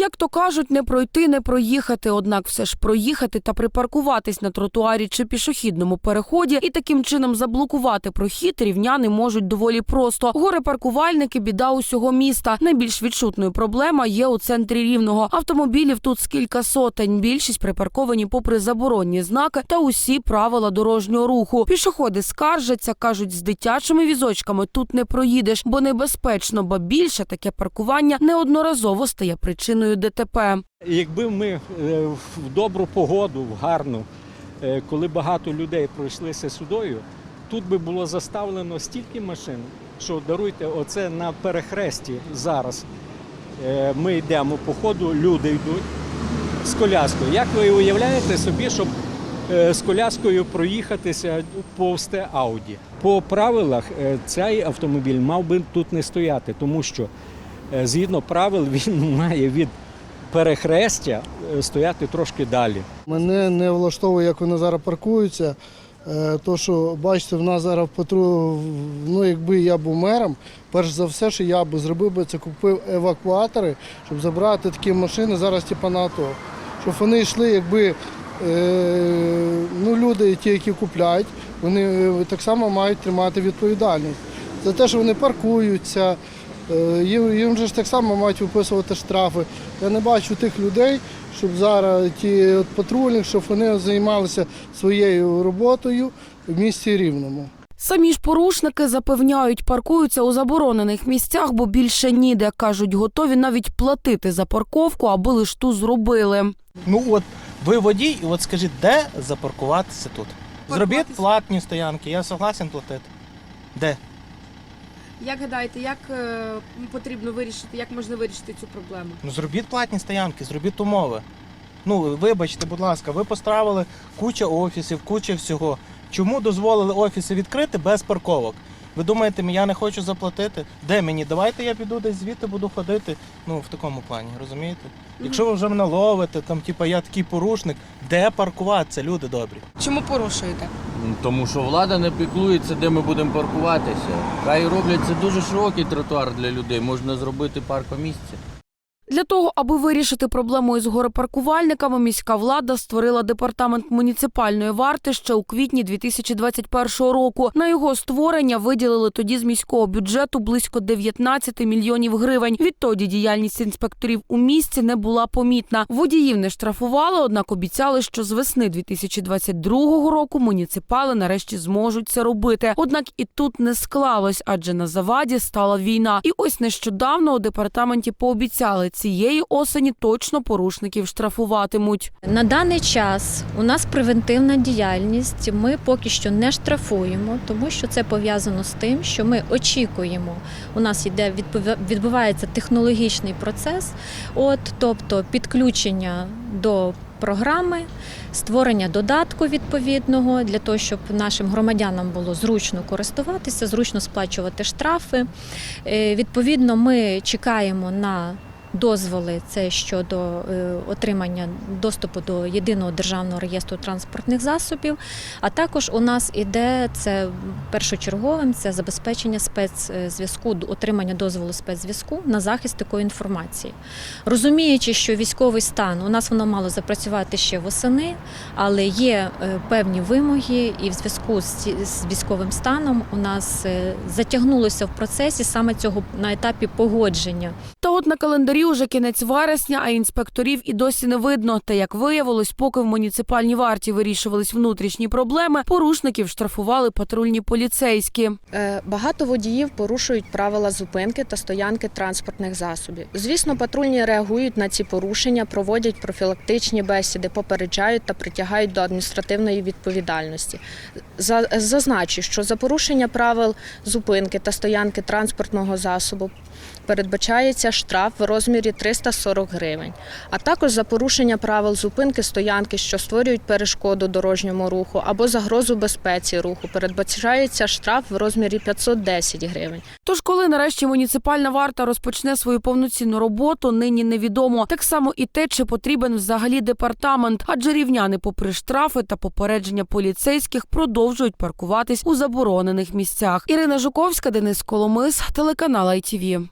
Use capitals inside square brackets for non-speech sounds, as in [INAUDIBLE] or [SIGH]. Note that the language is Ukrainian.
Як то кажуть, не пройти, не проїхати, однак все ж проїхати та припаркуватись на тротуарі чи пішохідному переході і таким чином заблокувати прохід рівняни можуть доволі просто. Горе паркувальники біда усього міста. Найбільш відчутною проблема є у центрі рівного. Автомобілів тут з кілька сотень. Більшість припарковані попри заборонні знаки та усі правила дорожнього руху. Пішоходи скаржаться, кажуть, з дитячими візочками тут не проїдеш, бо небезпечно, ба більше таке паркування неодноразово стає причиною ДТП. Якби ми е, в добру погоду, в гарну, е, коли багато людей пройшлися сюдою, тут би було заставлено стільки машин, що даруйте, оце на перехресті зараз. Е, Ми йдемо по ходу, люди йдуть з коляскою. Як ви уявляєте собі, щоб з коляскою проїхатися повсте Ауді? По правилах цей автомобіль мав би тут не стояти, тому що згідно правил [LAUGHS] він має від перехрестя е, стояти трошки далі. Мене не влаштовує, як вони зараз паркуються. Е, То, що бачите, в нас зараз патру, ну якби я був мером, перш за все, що я би зробив би, це купив евакуатори, щоб забрати такі машини зараз типу, на АТО. Щоб вони йшли, якби е, ну, люди, ті, які купляють, вони е, так само мають тримати відповідальність. За те, що вони паркуються, е, їм, їм же ж так само мають виписувати штрафи. Я не бачу тих людей, щоб зараз ті от патрульних, щоб вони займалися своєю роботою в місті Рівному. Самі ж порушники запевняють, паркуються у заборонених місцях, бо більше ніде. кажуть, готові навіть платити за парковку, аби лиш ту зробили. Ну от ви водій, і от скажіть, де запаркуватися тут? Зробіть платні стоянки, я согласен платити. Де? Як гадаєте, як е, потрібно вирішити, як можна вирішити цю проблему? Ну зробіть платні стоянки, зробіть умови. Ну, вибачте, будь ласка, ви поставили куча офісів, куча всього. Чому дозволили офіси відкрити без парковок? Ви думаєте, я не хочу заплатити? Де мені? Давайте я піду десь звідти буду ходити. Ну, в такому плані, розумієте? Якщо ви вже мене ловите, там, типу, я такий порушник, де паркуватися, люди добрі? Чому порушуєте? Ну, Тому що влада не піклується, де ми будемо паркуватися. Хай роблять це дуже широкий тротуар для людей, можна зробити паркомісце. Для того, аби вирішити проблему із горепаркувальниками, міська влада створила департамент муніципальної варти ще у квітні 2021 року. На його створення виділили тоді з міського бюджету близько 19 мільйонів гривень. Відтоді діяльність інспекторів у місті не була помітна. Водіїв не штрафували, однак обіцяли, що з весни 2022 року муніципали нарешті зможуть це робити. Однак і тут не склалось, адже на заваді стала війна. І ось нещодавно у департаменті пообіцяли цієї осені точно порушників штрафуватимуть. На даний час у нас превентивна діяльність. Ми поки що не штрафуємо, тому що це пов'язано з тим, що ми очікуємо. У нас йде відбувається технологічний процес, от тобто підключення до. Програми створення додатку відповідного для того, щоб нашим громадянам було зручно користуватися, зручно сплачувати штрафи. Е, Відповідно, ми чекаємо на дозволи це щодо е, отримання доступу до єдиного державного реєстру транспортних засобів. А також у нас іде це першочерговим це забезпечення спецзв'язку, отримання дозволу спецзв'язку на захист такої інформації. Розуміючи, що військовий стан у нас воно мало запрацювати ще восени, але є е, певні вимоги, і в зв'язку з, військовим станом у нас е, затягнулося в процесі саме цього на етапі погодження. От на календарі уже кінець вересня, а інспекторів і досі не видно. Та як виявилось, поки в муніципальній варті вирішувались внутрішні проблеми, порушників штрафували патрульні поліцейські. Е, Багато водіїв порушують правила зупинки та стоянки транспортних засобів. Звісно, патрульні реагують на ці порушення, проводять профілактичні бесіди, попереджають та притягають до адміністративної відповідальності. За- Зазначу, що за порушення правил зупинки та стоянки транспортного засобу передбачається штраф в розмірі 340 гривень, а також за порушення правил зупинки стоянки, що створюють перешкоду дорожньому руху або загрозу безпеці руху, передбачається штраф в розмірі 510 гривень. Тож, коли нарешті муніципальна варта розпочне свою повноцінну роботу, нині невідомо. Так само і те, чи потрібен взагалі департамент, адже рівняни, попри штрафи та попередження поліцейських, продовжують паркуватись у заборонених місцях. Ірина Жуковська, Денис Коломис, телеканал ITV.